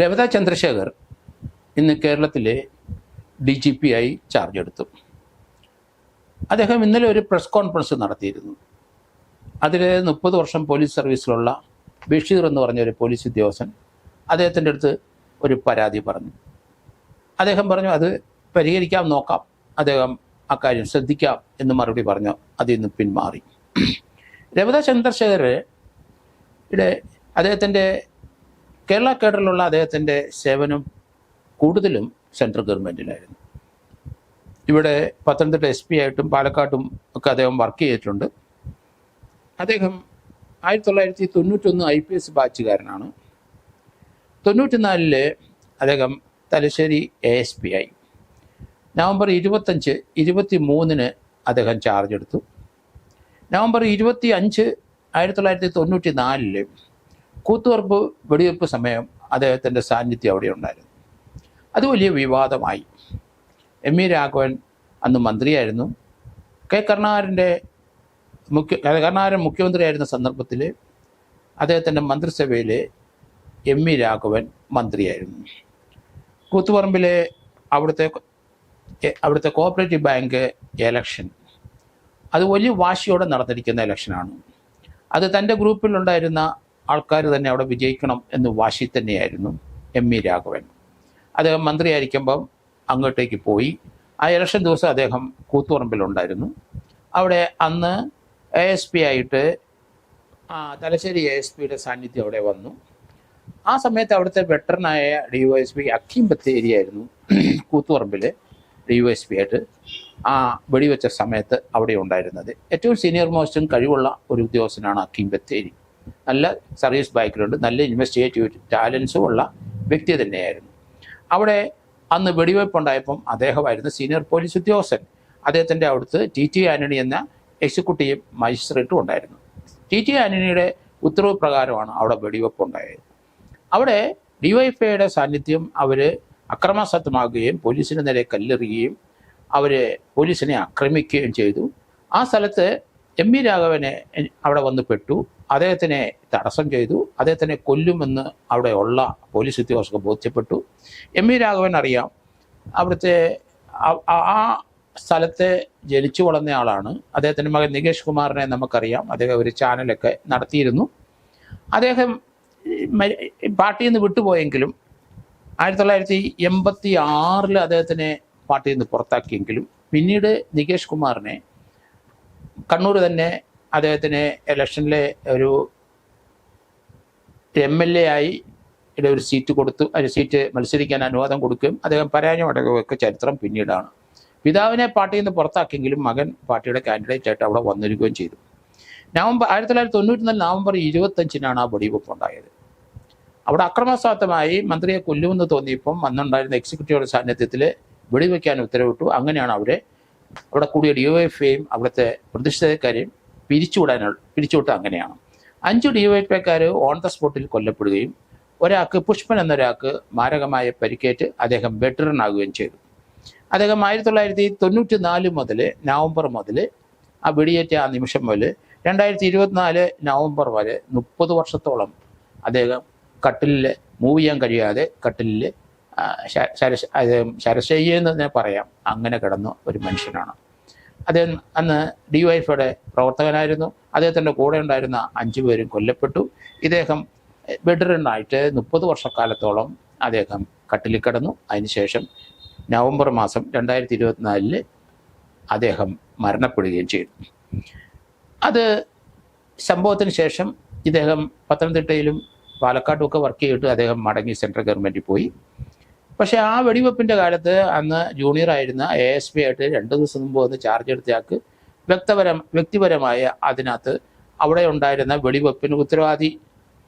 രവത ചന്ദ്രശേഖർ ഇന്ന് കേരളത്തിലെ D G P ആയി ചാർജ് എടുത്തു. അദ്ദേഹം ഇന്നലെ ഒരു പ്രസ് കോൺഫറൻസ് നടത്തിയിരുന്നു. അതിൽ മുപ്പത് വർഷം പോലീസ് സർവീസിലുള്ള ബഷീർ എന്ന് പറഞ്ഞ ഒരു പോലീസ് ഉദ്യോഗസ്ഥൻ അദ്ദേഹത്തിന്റെ അടുത്ത് ഒരു പരാതി പറഞ്ഞു. അദ്ദേഹം പറഞ്ഞു അത് പരിഹരിക്കാം നോക്കാം. അദ്ദേഹം അക്കാര്യം ശ്രദ്ധിക്കാം എന്ന് മറുപടി പറഞ്ഞു. അതിൽ നിന്ന് പിന്മാറി രവിത ചന്ദ്രശേഖരയുടെ അദ്ദേഹത്തിന്റെ കേരള കേഡറിലുള്ള അദ്ദേഹത്തിന്റെ സേവനം കൂടുതലും സെൻട്രൽ ഗവൺമെന്റിലായിരുന്നു ഇവിടെ പത്തനംതിട്ട എസ് പി ആയിട്ടും പാലക്കാട്ടും ഒക്കെ അദ്ദേഹം വർക്ക് ചെയ്തിട്ടുണ്ട്. അദ്ദേഹം ആയിരത്തി തൊള്ളായിരത്തി തൊണ്ണൂറ്റൊന്ന് ഐ പി എസ് ബാച്ചുകാരനാണ്. തൊണ്ണൂറ്റിനാലിൽ അദ്ദേഹം തലശ്ശേരി എ എസ് പി ആയി. നവംബർ ഇരുപത്തഞ്ച് ഇരുപത്തി മൂന്നിന് അദ്ദേഹം ചാർജ് എടുത്തു. നവംബർ ഇരുപത്തി അഞ്ച് ആയിരത്തി തൊള്ളായിരത്തി തൊണ്ണൂറ്റി നാലിൽ കൂത്തുപറമ്പ് വെടിവെപ്പ് സമയം അദ്ദേഹത്തിന്റെ സാന്നിധ്യം അവിടെ ഉണ്ടായിരുന്നു. അത് വലിയ വിവാദമായി. എം ഇ രാഘവൻ അന്ന് മന്ത്രിയായിരുന്നു. കെ കരുണാകരന്റെ മുഖ്യ കരുണാകരൻ മുഖ്യമന്ത്രിയായിരുന്ന സന്ദർഭത്തിൽ അദ്ദേഹത്തിന്റെ മന്ത്രിസഭയിൽ എം ഇ രാഘവൻ മന്ത്രിയായിരുന്നു. കൂത്തുപറമ്പിലെ അവിടുത്തെ അവിടുത്തെ കോപ്പറേറ്റീവ് ബാങ്ക് എലക്ഷൻ. അത് വലിയ വാശിയോടെ നടന്നിരിക്കുന്ന ഇലക്ഷനാണ് അത് തന്റെ ഗ്രൂപ്പിലുണ്ടായിരുന്ന ആൾക്കാർ തന്നെ അവിടെ വിജയിക്കണം എന്ന് വാശി തന്നെയായിരുന്നു എം ഇ രാഘവൻ. അദ്ദേഹം മന്ത്രിയായിരിക്കുമ്പം അങ്ങോട്ടേക്ക് പോയി. ആ ഇലക്ഷൻ ദിവസം അദ്ദേഹം കൂത്തുപറമ്പിലുണ്ടായിരുന്നു. അവിടെ അന്ന് എ എസ് പി ആയിട്ട് തലശ്ശേരി എ എസ് പിയുടെ സാന്നിധ്യം അവിടെ വന്നു. ആ സമയത്ത് അവിടുത്തെ വെട്ടറിനായ D Y S P Hakeem Bathery ആയിരുന്നു കൂത്തുപറമ്പിൽ ഡി വൈ എസ് പി ആയിട്ട് ആ വെടിവെച്ച സമയത്ത് അവിടെ ഉണ്ടായിരുന്നത്. ഏറ്റവും സീനിയർ മോസ്റ്റും കഴിവുള്ള ഒരു ഉദ്യോഗസ്ഥനാണ് അക്കീം ബത്തേരി. നല്ല സർവീസ് ബാക്ക്ഗ്രൗണ്ട് നല്ല ഇൻവെസ്റ്റിഗേറ്റീവ് ടാലൻസും ഉള്ള വ്യക്തി തന്നെയായിരുന്നു. അവിടെ അന്ന് വെടിവെപ്പുണ്ടായപ്പം അദ്ദേഹമായിരുന്നു സീനിയർ പോലീസ് ഉദ്യോഗസ്ഥൻ. അദ്ദേഹത്തിന്റെ അടുത്ത് ടി ടി ആന്റണി എന്ന എക്സിക്യൂട്ടീവ് മജിസ്ട്രേറ്റും ഉണ്ടായിരുന്നു. ടി ടി ആന്റണിയുടെ ഉത്തരവ് പ്രകാരമാണ് അവിടെ വെടിവെപ്പ് ഉണ്ടായത് അവിടെ ഡിവൈഫൈയുടെ സാന്നിധ്യം അവർ അക്രമാസക്തമാകുകയും പോലീസിന് നേരെ കല്ലെറിയുകയും അവർ പോലീസിനെ ആക്രമിക്കുകയും ചെയ്തു. ആ സ്ഥലത്ത് എം വി രാഘവനെ അവിടെ വന്ന് പെട്ടു. അദ്ദേഹത്തിനെ തടസ്സം ചെയ്തു. അദ്ദേഹത്തിനെ കൊല്ലുമെന്ന് അവിടെ ഉള്ള പോലീസ് ഉദ്യോഗസ്ഥർക്ക് ബോധ്യപ്പെട്ടു. എം വി രാഘവൻ അറിയാം. അവിടുത്തെ ആ- സ്ഥലത്തെ ജനിച്ചു വളർന്ന ആളാണ് അദ്ദേഹത്തിന്റെ മകൻ നികേഷ് കുമാറിനെ നമുക്കറിയാം. അദ്ദേഹം ഒരു ചാനലൊക്കെ നടത്തിയിരുന്നു. അദ്ദേഹം പാർട്ടിയിൽ നിന്ന് വിട്ടുപോയെങ്കിലും ആയിരത്തി തൊള്ളായിരത്തി എൺപത്തി ആറിൽ അദ്ദേഹത്തിനെ പാർട്ടിയിൽ നിന്ന് പുറത്താക്കിയെങ്കിലും പിന്നീട് നികേഷ് കുമാറിനെ കണ്ണൂർ തന്നെ അദ്ദേഹത്തിന് ഇലക്ഷനിലെ ഒരു എം എൽ എ ആയി ഒരു സീറ്റ് കൊടുത്തു. ഒരു സീറ്റ് മത്സരിക്കാൻ അനുവാദം കൊടുക്കുകയും അദ്ദേഹം പരാജയമടക്കുകയൊക്കെ ചരിത്രം പിന്നീടാണ്. പിതാവിനെ പാർട്ടിയിൽ നിന്ന് പുറത്താക്കിയെങ്കിലും മകൻ പാർട്ടിയുടെ കാൻഡിഡേറ്റ് ആയിട്ട് അവിടെ വന്നിരിക്കുകയും ചെയ്തു. നവംബർ ആയിരത്തി തൊള്ളായിരത്തി തൊണ്ണൂറ്റി നാല് നവംബർ ഇരുപത്തഞ്ചിനാണ് ആ വെടിവെപ്പ് ഉണ്ടായത്. അവിടെ അക്രമസാധമായി മന്ത്രിയെ കൊല്ലുമെന്ന് തോന്നിയപ്പം അന്നുണ്ടായിരുന്ന എക്സിക്യൂട്ടീവുടെ സാന്നിധ്യത്തിൽ വെടിവെക്കാൻ ഉത്തരവിട്ടു. അങ്ങനെയാണ് അവരെ അവിടെ കൂടിയ ഡി ഒ എഫ് എയും അവിടുത്തെ പ്രതിഷേധക്കാരെയും പിരിച്ചുവിടാനുള്ള പിരിച്ചുവിട്ട അങ്ങനെയാണ്. അഞ്ച് ഡി ഒ എഫ് ഐക്കാർ ഓൺ ദ സ്പോട്ടിൽ കൊല്ലപ്പെടുകയും ഒരാൾക്ക് പുഷ്പൻ എന്നൊരാൾക്ക് മാരകമായ പരിക്കേറ്റ് അദ്ദേഹം ആകുകയും ചെയ്തു. അദ്ദേഹം ആയിരത്തി തൊള്ളായിരത്തി തൊണ്ണൂറ്റി നാല് മുതൽ നവംബർ മുതൽ ആ വെടിയേറ്റ ആ നിമിഷം മുതൽ രണ്ടായിരത്തി ഇരുപത്തിനാല് നവംബർ വരെ മുപ്പത് വർഷത്തോളം അദ്ദേഹം കട്ടിലിൽ മൂവ് ചെയ്യാൻ കഴിയാതെ കട്ടിലിൽ ആ, ശ- ശരശ അദ്ദേഹം ശരശയ്യ തന്നെ പറയാം. അങ്ങനെ കിടന്ന ഒരു മനുഷ്യനാണ്. അദ്ദേഹം അന്ന് ഡി വൈഫയുടെ പ്രവർത്തകനായിരുന്നു. അദ്ദേഹത്തിന്റെ കൂടെ ഉണ്ടായിരുന്ന അഞ്ചു പേരും കൊല്ലപ്പെട്ടു. ഇദ്ദേഹം ബെഡറിനായിട്ട് മുപ്പത് വർഷക്കാലത്തോളം അദ്ദേഹം കട്ടിലിൽ കിടന്നു അതിനുശേഷം നവംബർ മാസം രണ്ടായിരത്തി ഇരുപത്തിനാലിൽ അദ്ദേഹം മരണപ്പെടുകയും ചെയ്തു. അത് സംഭവത്തിന് ശേഷം ഇദ്ദേഹം പത്തനംതിട്ടയിലും പാലക്കാട്ടും ഒക്കെ വർക്ക് ചെയ്തിട്ട് അദ്ദേഹം മടങ്ങി സെൻട്രൽ ഗവൺമെന്റിൽ പോയി. പക്ഷേ ആ വെടിവെപ്പിന്റെ കാലത്ത് അന്ന് ജൂനിയർ ആയിരുന്ന എ എസ് പി ആയിട്ട് രണ്ട് ദിവസം മുമ്പ് വന്ന് ചാർജ് എടുത്തയാൾക്ക് വ്യക്തപരം വ്യക്തിപരമായ അതിനകത്ത് അവിടെ ഉണ്ടായിരുന്ന വെടിവെപ്പിന് ഉത്തരവാദി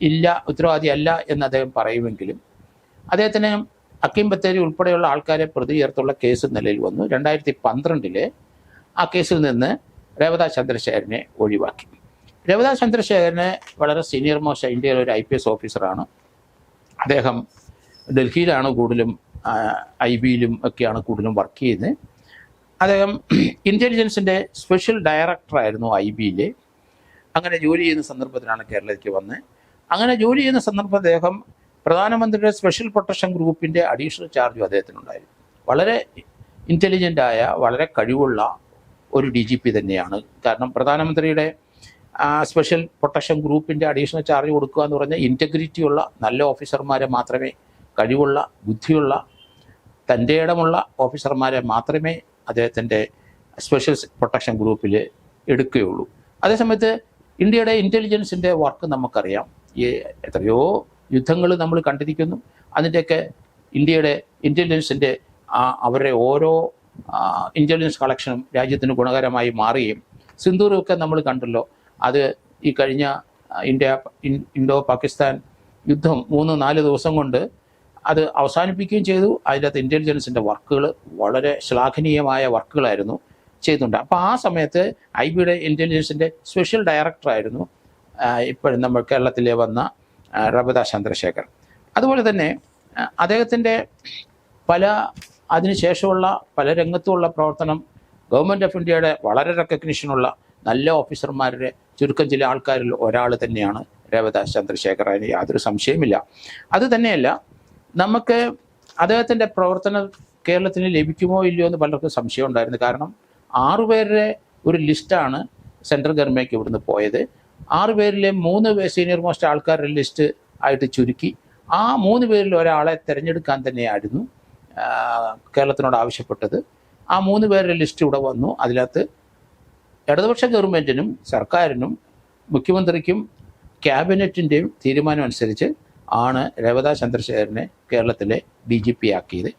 ഇല്ല ഉത്തരവാദി അല്ല എന്ന് അദ്ദേഹം പറയുമെങ്കിലും അദ്ദേഹത്തിന് അക്കീം ബത്തേരി ഉൾപ്പെടെയുള്ള ആൾക്കാരെ പ്രതി ചേർത്തുള്ള കേസ് നിലയിൽ വന്നു. രണ്ടായിരത്തി പന്ത്രണ്ടിൽ ആ കേസിൽ നിന്ന് രേവത ചന്ദ്രശേഖരനെ ഒഴിവാക്കി. രേവത ചന്ദ്രശേഖരനെ വളരെ സീനിയർ മോസ്റ്റ് ഇന്ത്യയിലെ ഒരു ഐ പി എസ് ഓഫീസറാണ് അദ്ദേഹം ഡൽഹിയിലാണ് കൂടുതലും ഐ ബിയിലും ഒക്കെയാണ് കൂടുതലും വർക്ക് ചെയ്യുന്നത്. അദ്ദേഹം ഇന്റലിജൻസിന്റെ സ്പെഷ്യൽ ഡയറക്ടറായിരുന്നു ഐ ബിയിൽ അങ്ങനെ ജോലി ചെയ്യുന്ന സന്ദർഭത്തിലാണ് കേരളത്തിലേക്ക് വന്നത്. അങ്ങനെ ജോലി ചെയ്യുന്ന സന്ദർഭം അദ്ദേഹം പ്രധാനമന്ത്രിയുടെ സ്പെഷ്യൽ പ്രൊട്ടക്ഷൻ ഗ്രൂപ്പിന്റെ അഡീഷണൽ ചാർജും അദ്ദേഹത്തിനുണ്ടായിരുന്നു. വളരെ ഇന്റലിജന്റായ വളരെ കഴിവുള്ള ഒരു ഡി ജി പി തന്നെയാണ്. കാരണം പ്രധാനമന്ത്രിയുടെ സ്പെഷ്യൽ പ്രൊട്ടക്ഷൻ ഗ്രൂപ്പിന്റെ അഡീഷണൽ ചാർജ് കൊടുക്കുക എന്ന് പറഞ്ഞാൽ ഇന്റഗ്രിറ്റിയുള്ള നല്ല ഓഫീസർമാരെ മാത്രമേ കഴിവുള്ള ബുദ്ധിയുള്ള തന്റെ ഇടമുള്ള ഓഫീസർമാരെ മാത്രമേ അദ്ദേഹത്തിന്റെ സ്പെഷ്യൽ പ്രൊട്ടക്ഷൻ ഗ്രൂപ്പിൽ എടുക്കുകയുള്ളൂ. അതേസമയത്ത് ഇന്ത്യയുടെ ഇന്റലിജൻസിന്റെ വർക്ക് നമുക്കറിയാം. ഈ എത്രയോ യുദ്ധങ്ങൾ നമ്മൾ കണ്ടിരിക്കുന്നു. അതിന്റെയൊക്കെ ഇന്ത്യയുടെ ഇന്റലിജൻസിന്റെ അവരുടെ ഓരോ ഇന്റലിജൻസ് കളക്ഷനും രാജ്യത്തിന് ഗുണകരമായി മാറുകയും സിന്ദൂരമൊക്കെ നമ്മൾ കണ്ടല്ലോ. അത് ഈ കഴിഞ്ഞ ഇന്ത്യ ഇൻ- ഇൻഡോ പാകിസ്ഥാൻ യുദ്ധം മൂന്ന് നാല് ദിവസം കൊണ്ട് അത് അവസാനിപ്പിക്കുകയും ചെയ്തു. അതിനകത്ത് ഇന്റലിജൻസിന്റെ വർക്കുകൾ വളരെ ശ്ലാഘനീയമായ വർക്കുകളായിരുന്നു ചെയ്തിട്ടുണ്ട് അപ്പോൾ ആ സമയത്ത് ഐ ബിയുടെ ഇന്റലിജൻസിന്റെ സ്പെഷ്യൽ ഡയറക്ടറായിരുന്നു ഇപ്പോഴും നമ്മൾ കേരളത്തിലെ വന്ന റബദ ചന്ദ്രശേഖർ അതുപോലെ തന്നെ അദ്ദേഹത്തിന്റെ പല അതിനുശേഷമുള്ള പല രംഗത്തുമുള്ള പ്രവർത്തനം ഗവൺമെന്റ് ഓഫ് ഇന്ത്യയുടെ വളരെ റെക്കഗ്നിഷനുള്ള നല്ല ഓഫീസർമാരുടെ ചുരുക്കം ചില ആൾക്കാരിൽ ഒരാൾ തന്നെയാണ് രേവദാസ് ചന്ദ്രശേഖർ അതിന് യാതൊരു സംശയമില്ല അത് തന്നെയല്ല നമുക്ക് അദ്ദേഹത്തിന്റെ പ്രവർത്തനം കേരളത്തിന് ലഭിക്കുമോ ഇല്ലയോ എന്ന് പലർക്കും സംശയം ഉണ്ടായിരുന്നു. കാരണം ആറുപേരുടെ ഒരു ലിസ്റ്റാണ് സെൻട്രൽ ഗവൺമെന്റ് ഇവിടുന്ന് പോയത്. ആറുപേരിലെ മൂന്ന് സീനിയർ മോസ്റ്റ് ആൾക്കാരുടെ ലിസ്റ്റ് ആയിട്ട് ചുരുക്കി. ആ മൂന്ന് പേരിൽ ഒരാളെ തിരഞ്ഞെടുക്കാൻ തന്നെയായിരുന്നു കേരളത്തിനോട് ആവശ്യപ്പെട്ടത്. ആ മൂന്ന് പേരുടെ ലിസ്റ്റ് ഇവിടെ വന്നു. അതിനകത്ത് ഇടതുപക്ഷ ഗവൺമെന്റിനും സർക്കാരിനും മുഖ്യമന്ത്രിക്കും ക്യാബിനറ്റിന്റെയും തീരുമാനം അനുസരിച്ച് ആണ് രേവത ചന്ദ്രശേഖരനെ കേരളത്തിലെ ഡി ജി പി ആക്കിയത്.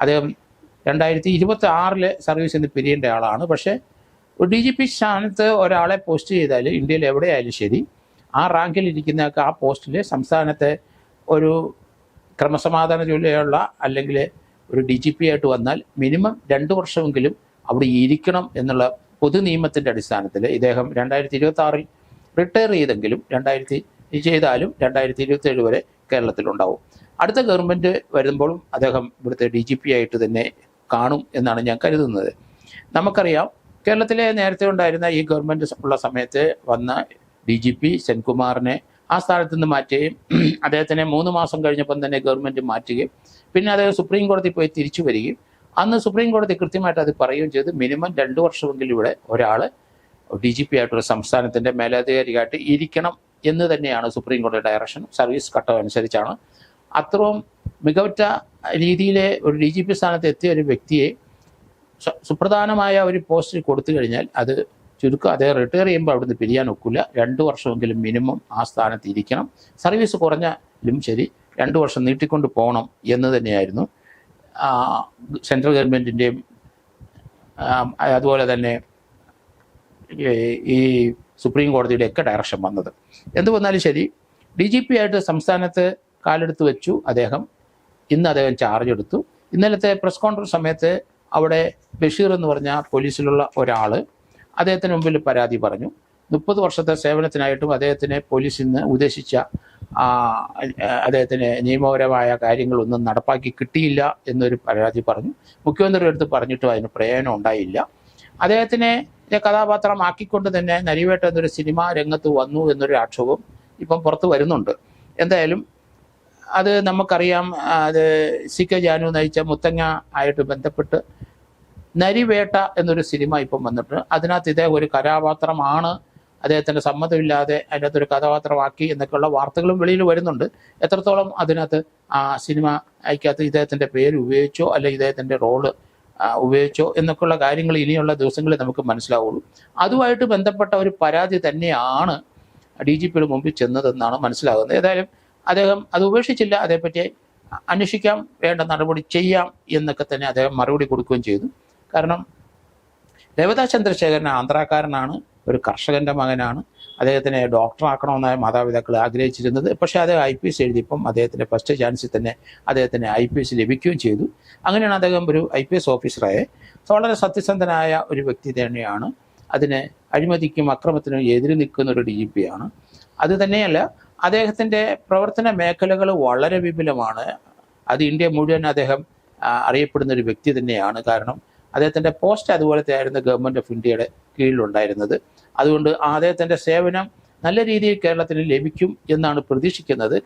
അദ്ദേഹം രണ്ടായിരത്തി ഇരുപത്തി ആറിൽ സർവീസിൽ നിന്ന് പിരിയേണ്ട ആളാണ്. പക്ഷേ ഒരു ഡി ജി പി സ്ഥാനത്ത് ഒരാളെ പോസ്റ്റ് ചെയ്താൽ ഇന്ത്യയിൽ എവിടെയായാലും ശരി ആ റാങ്കിൽ ഇരിക്കുന്നതൊക്കെ ആ പോസ്റ്റിൽ സംസ്ഥാനത്തെ ഒരു ക്രമസമാധാന ജോലിയുള്ള അല്ലെങ്കിൽ ഒരു ഡി ജി പി ആയിട്ട് വന്നാൽ മിനിമം രണ്ട് വർഷമെങ്കിലും അവിടെ ഇരിക്കണം എന്നുള്ള പൊതു നിയമത്തിന്റെ അടിസ്ഥാനത്തിൽ ഇദ്ദേഹം രണ്ടായിരത്തി ഇരുപത്തി ആറിൽ റിട്ടയർ ചെയ്തെങ്കിലും രണ്ടായിരത്തി ചെയ്താലും രണ്ടായിരത്തി ഇരുപത്തി ഏഴ് വരെ കേരളത്തിലുണ്ടാവും. അടുത്ത ഗവൺമെന്റ് വരുമ്പോഴും അദ്ദേഹം ഇവിടുത്തെ ഡി ജി പി ആയിട്ട് തന്നെ കാണും എന്നാണ് ഞാൻ കരുതുന്നത്. നമുക്കറിയാം കേരളത്തിലെ നേരത്തെ ഉണ്ടായിരുന്ന ഈ ഗവൺമെന്റ് ഉള്ള സമയത്ത് വന്ന ഡി ജി പി സെൻകുമാറിനെ ആ സ്ഥാനത്ത് നിന്ന് മാറ്റുകയും അദ്ദേഹത്തിനെ മൂന്ന് മാസം കഴിഞ്ഞപ്പം തന്നെ ഗവൺമെന്റ് മാറ്റുകയും പിന്നെ അദ്ദേഹം സുപ്രീം കോടതി പോയി തിരിച്ചു വരികയും അന്ന് സുപ്രീം കോടതി കൃത്യമായിട്ട് അത് പറയുകയും ചെയ്ത്. മിനിമം രണ്ട് വർഷമെങ്കിലും ഇവിടെ ഒരാൾ ഡി ജി പി ആയിട്ടുള്ള സംസ്ഥാനത്തിന്റെ മേലധികാരിയായിട്ട് ഇരിക്കണം എന്ന് തന്നെയാണ് സുപ്രീം കോടതി ഡയറക്ഷൻ സർവീസ് ഘട്ടം അനുസരിച്ചാണ്. അത്രയും മികവറ്റ രീതിയിലെ ഒരു ഡി ജി പി സ്ഥാനത്ത് എത്തിയ ഒരു വ്യക്തിയെ സുപ്രധാനമായ ഒരു പോസ്റ്റിൽ കൊടുത്തു കഴിഞ്ഞാൽ അത് ചുരുക്കം അതേ റിട്ടയർ ചെയ്യുമ്പോൾ അവിടുന്ന് പിരിയാൻ ഒക്കില്ല. രണ്ട് വർഷമെങ്കിലും മിനിമം ആ സ്ഥാനത്ത് ഇരിക്കണം. സർവീസ് കുറഞ്ഞാലും ശരി രണ്ട് വർഷം നീട്ടിക്കൊണ്ട് പോകണം എന്ന് തന്നെയായിരുന്നു. സെൻട്രൽ ഗവൺമെന്റിന്റെയും അതുപോലെ തന്നെ ഈ സുപ്രീം കോടതിയുടെ ഒക്കെ ഡയറക്ഷൻ വന്നത്. എന്ത് വന്നാലും ശരി ഡി ജി പി ആയിട്ട് സംസ്ഥാനത്ത് കാലെടുത്ത് വെച്ചു അദ്ദേഹം. ഇന്ന് അദ്ദേഹം ചാർജ് എടുത്തു. ഇന്നലത്തെ പ്രസ് കോൺഫറൻസ് സമയത്ത് അവിടെ ബഷീർ എന്ന് പറഞ്ഞ പോലീസിലുള്ള ഒരാൾ അദ്ദേഹത്തിന് മുമ്പിൽ പരാതി പറഞ്ഞു. മുപ്പത് വർഷത്തെ സേവനത്തിനായിട്ടും അദ്ദേഹത്തിനെ പോലീസിൽ നിന്ന് ഉദ്ദേശിച്ച അദ്ദേഹത്തിന് നിയമപരമായ കാര്യങ്ങളൊന്നും നടപ്പാക്കി കിട്ടിയില്ല എന്നൊരു പരാതി പറഞ്ഞു. മുഖ്യമന്ത്രിയുടെ അടുത്ത് പറഞ്ഞിട്ടും അതിന് പ്രയോജനം ഉണ്ടായില്ല. അദ്ദേഹത്തിനെ കഥാപാത്രമാക്കിക്കൊണ്ട് തന്നെ നരിവേട്ട എന്നൊരു സിനിമ രംഗത്ത് വന്നു എന്നൊരു ആക്ഷേപം ഇപ്പം പുറത്ത് വരുന്നുണ്ട്. എന്തായാലും അത് നമുക്കറിയാം അത് സി കെ ജാനു നയിച്ച മുത്തങ്ങ ആയിട്ട് ബന്ധപ്പെട്ട് നരിവേട്ട എന്നൊരു സിനിമ ഇപ്പം വന്നിട്ട് അതിനകത്ത് ഇദ്ദേഹം ഒരു കഥാപാത്രമാണ്. അദ്ദേഹത്തിന്റെ സമ്മതമില്ലാതെ അതിനകത്തൊരു കഥാപാത്രമാക്കി എന്നൊക്കെയുള്ള വാർത്തകളും വെളിയിൽ വരുന്നുണ്ട്. എത്രത്തോളം അതിനകത്ത് ആ സിനിമ അയക്കകത്ത് ഇദ്ദേഹത്തിന്റെ പേര് ഉപയോഗിച്ചോ അല്ലെങ്കിൽ ഇദ്ദേഹത്തിന്റെ റോൾ ഉപയോഗിച്ചോ എന്നൊക്കെയുള്ള കാര്യങ്ങൾ ഇനിയുള്ള ദിവസങ്ങളിൽ നമുക്ക് മനസ്സിലാവുള്ളൂ. അതുമായിട്ട് ബന്ധപ്പെട്ട ഒരു പരാതി തന്നെയാണ് ഡി ജി പിയുടെ മുമ്പിൽ ചെന്നതെന്നാണ് മനസ്സിലാകുന്നത്. ഏതായാലും അദ്ദേഹം അത് ഉപേക്ഷിച്ചില്ല. അതേപ്പറ്റി അന്വേഷിക്കാം വേണ്ട നടപടി ചെയ്യാം എന്നൊക്കെ തന്നെ അദ്ദേഹം മറുപടി കൊടുക്കുകയും ചെയ്തു. കാരണം രേവതാ ചന്ദ്രശേഖരൻ ആന്ധ്രാക്കാരനാണ്. ഒരു കർഷകന്റെ മകനാണ്. അദ്ദേഹത്തിനെ ഡോക്ടറാക്കണമെന്നാണ് മാതാപിതാക്കൾ ആഗ്രഹിച്ചിരുന്നത്. പക്ഷേ അദ്ദേഹം ഐ പി എസ് എഴുതിയപ്പം അദ്ദേഹത്തിന്റെ ഫസ്റ്റ് ചാൻസിൽ തന്നെ അദ്ദേഹത്തിന് ഐ പി എസ് ലഭിക്കുകയും ചെയ്തു. അങ്ങനെയാണ് അദ്ദേഹം ഒരു ഐ പി എസ് ഓഫീസറായ വളരെ സത്യസന്ധനായ ഒരു വ്യക്തി തന്നെയാണ്. അതിന് അഴിമതിക്കും അക്രമത്തിനും എതിര് നിൽക്കുന്ന ഒരു ഡി ജി പി ആണ്. അത് തന്നെയല്ല അദ്ദേഹത്തിന്റെ പ്രവർത്തന മേഖലകൾ വളരെ വിപുലമാണ്. അത് ഇന്ത്യ മുഴുവൻ അദ്ദേഹം അറിയപ്പെടുന്ന ഒരു വ്യക്തി തന്നെയാണ്. കാരണം അദ്ദേഹത്തിന്റെ പോസ്റ്റ് അതുപോലത്തെ ആയിരുന്നു ഗവൺമെന്റ് ഓഫ് ഇന്ത്യയുടെ കീഴിലുണ്ടായിരുന്നത്. അതുകൊണ്ട് അദ്ദേഹത്തിന്റെ സേവനം നല്ല രീതിയിൽ കേരളത്തിന് ലഭിക്കും എന്നാണ് പ്രതീക്ഷിക്കുന്നത്.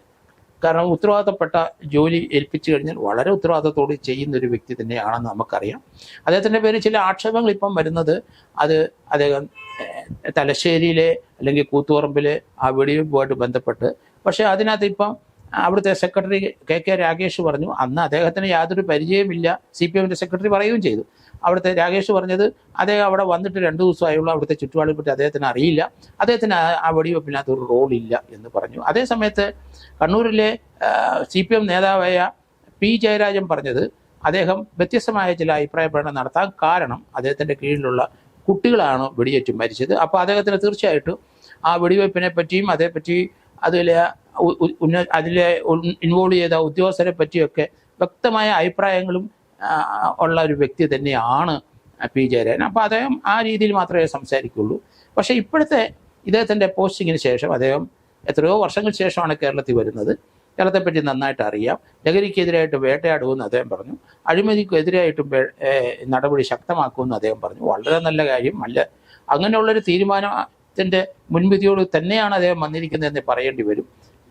കാരണം ഉത്തരവാദിത്തപ്പെട്ട ജോലി ഏൽപ്പിച്ചു കഴിഞ്ഞാൽ വളരെ ഉത്തരവാദിത്തത്തോട് ചെയ്യുന്ന ഒരു വ്യക്തി തന്നെയാണെന്ന് നമുക്കറിയാം. അദ്ദേഹത്തിന്റെ പേരിൽ ചില ആക്ഷേപങ്ങൾ ഇപ്പം വരുന്നത് അത് അദ്ദേഹം തലശ്ശേരിയിലെ അല്ലെങ്കിൽ കൂത്തുപറമ്പിലെ ആ വെടിവെപ്പുമായിട്ട് ബന്ധപ്പെട്ട്. പക്ഷേ അതിനകത്ത് ഇപ്പം അവിടുത്തെ സെക്രട്ടറി കെ കെ രാകേഷ് പറഞ്ഞു അന്ന് അദ്ദേഹത്തിന് യാതൊരു പരിചയമില്ല സി പി എമ്മിന്റെ സെക്രട്ടറി പറയുകയും ചെയ്തു. അവിടുത്തെ രാകേഷ് പറഞ്ഞത് അദ്ദേഹം അവിടെ വന്നിട്ട് രണ്ട് ദിവസമായുള്ള അവിടുത്തെ ചുറ്റുപാടിനെ പറ്റി അദ്ദേഹത്തിന് അറിയില്ല. അദ്ദേഹത്തിന് ആ- വെടിവെപ്പിനകത്ത് ഒരു റോൾ ഇല്ല എന്ന് പറഞ്ഞു. അതേസമയത്ത് കണ്ണൂരിലെ സി പി എം നേതാവായ പി ജയരാജൻ പറഞ്ഞത് അദ്ദേഹം വ്യത്യസ്തമായ ചില അഭിപ്രായ പ്രകടനം നടത്താൻ കാരണം അദ്ദേഹത്തിന്റെ കീഴിലുള്ള കുട്ടികളാണ് വെടിയേറ്റ് മരിച്ചത്. അപ്പോൾ അദ്ദേഹത്തിന് തീർച്ചയായിട്ടും ആ വെടിവെപ്പിനെ പറ്റിയും അതേപ്പറ്റി അതിലെ അതിലെ ഇൻവോൾവ് ചെയ്ത ഉദ്യോഗസ്ഥരെ പറ്റിയൊക്കെ വ്യക്തമായ അഭിപ്രായങ്ങളും ഉള്ള ഒരു വ്യക്തി തന്നെയാണ് പി. ജയരാജൻ. അപ്പോൾ അദ്ദേഹം ആ രീതിയിൽ മാത്രമേ സംസാരിക്കുള്ളൂ. പക്ഷേ ഇപ്പോഴത്തെ ഇദ്ദേഹത്തിന്റെ പോസ്റ്റിങ്ങിന് ശേഷം അദ്ദേഹം എത്രയോ വർഷങ്ങൾക്ക് ശേഷമാണ് കേരളത്തിൽ വരുന്നത്. കേരളത്തെപ്പറ്റി നന്നായിട്ട് അറിയാം. ലഹരിക്കെതിരായിട്ട് വേട്ടയാടുമെന്ന് അദ്ദേഹം പറഞ്ഞു. അഴിമതിക്കെതിരായിട്ടും നടപടി ശക്തമാക്കുമെന്ന് അദ്ദേഹം പറഞ്ഞു. വളരെ നല്ല കാര്യം അല്ല അങ്ങനെയുള്ളൊരു തീരുമാനത്തിന്റെ മുൻവിധിയോട് തന്നെയാണ് അദ്ദേഹം വന്നിരിക്കുന്നതെന്ന് പറയേണ്ടി വരും.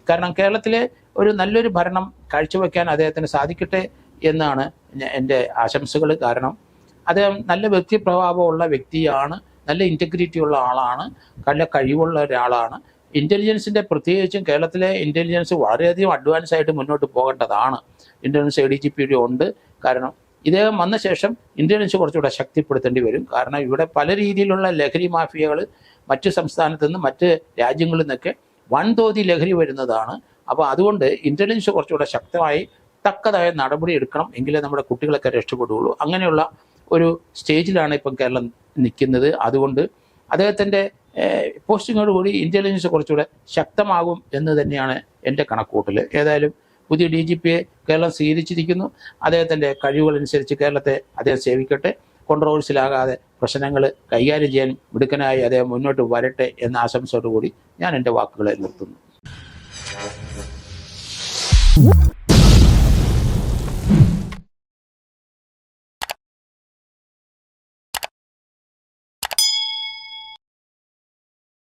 കാരണം കേരളത്തിലെ ഒരു നല്ലൊരു ഭരണം കാഴ്ചവെക്കാൻ അദ്ദേഹത്തിന് സാധിക്കട്ടെ എന്നാണ് എന്റെ ആശംസകൾ കാരണം അദ്ദേഹം നല്ല വ്യക്തിപ്രഭാവമുള്ള വ്യക്തിയാണ് നല്ല ഇന്റഗ്രിറ്റി ഉള്ള ആളാണ് നല്ല കഴിവുള്ള ഒരാളാണ്. ഇന്റലിജൻസിന്റെ പ്രത്യേകിച്ചും കേരളത്തിലെ ഇന്റലിജൻസ് വളരെയധികം അഡ്വാൻസ് ആയിട്ട് മുന്നോട്ട് പോകേണ്ടതാണ്. ഇന്റലിജൻസ് എ ഡി ജി പിയുടെ ഉണ്ട്. കാരണം ഇദ്ദേഹം വന്ന ശേഷം ഇന്റലിജൻസ് കുറച്ചുകൂടെ ശക്തിപ്പെടുത്തേണ്ടി വരും. കാരണം ഇവിടെ പല രീതിയിലുള്ള ലഹരി മാഫിയകൾ മറ്റ് സംസ്ഥാനത്തു നിന്ന് മറ്റ് രാജ്യങ്ങളിൽ നിന്നൊക്കെ വൻതോതിൽ ലഹരി വരുന്നതാണ്. അപ്പോൾ അതുകൊണ്ട് ഇന്റലിജൻസ് കുറച്ചുകൂടെ ശക്തമായി തക്കതായ നടപടി എടുക്കണം എങ്കിലേ നമ്മുടെ കുട്ടികളൊക്കെ രക്ഷപ്പെടുകയുള്ളൂ. അങ്ങനെയുള്ള ഒരു സ്റ്റേജിലാണ് ഇപ്പം കേരളം നിൽക്കുന്നത്. അതുകൊണ്ട് അദ്ദേഹത്തിന്റെ പോസ്റ്റിങ്ങോട് കൂടി ഇന്റലിജൻസ് കുറച്ചുകൂടെ ശക്തമാകും എന്ന് തന്നെയാണ് എന്റെ കണക്കൂട്ടൽ. ഏതായാലും പുതിയ ഡി ജി പിയെ കേരളം സ്വീകരിച്ചിരിക്കുന്നു. അദ്ദേഹത്തിന്റെ കഴിവുകളനുസരിച്ച് കേരളത്തെ അദ്ദേഹം സേവിക്കട്ടെ. കോൺട്രവേഴ്സിലാകാതെ പ്രശ്നങ്ങൾ കൈകാര്യം ചെയ്യാൻ മിടുക്കനായി അദ്ദേഹം മുന്നോട്ട് വരട്ടെ എന്ന ആശംസയോടുകൂടി ഞാൻ എന്റെ വാക്കുകളെ നിർത്തുന്നു.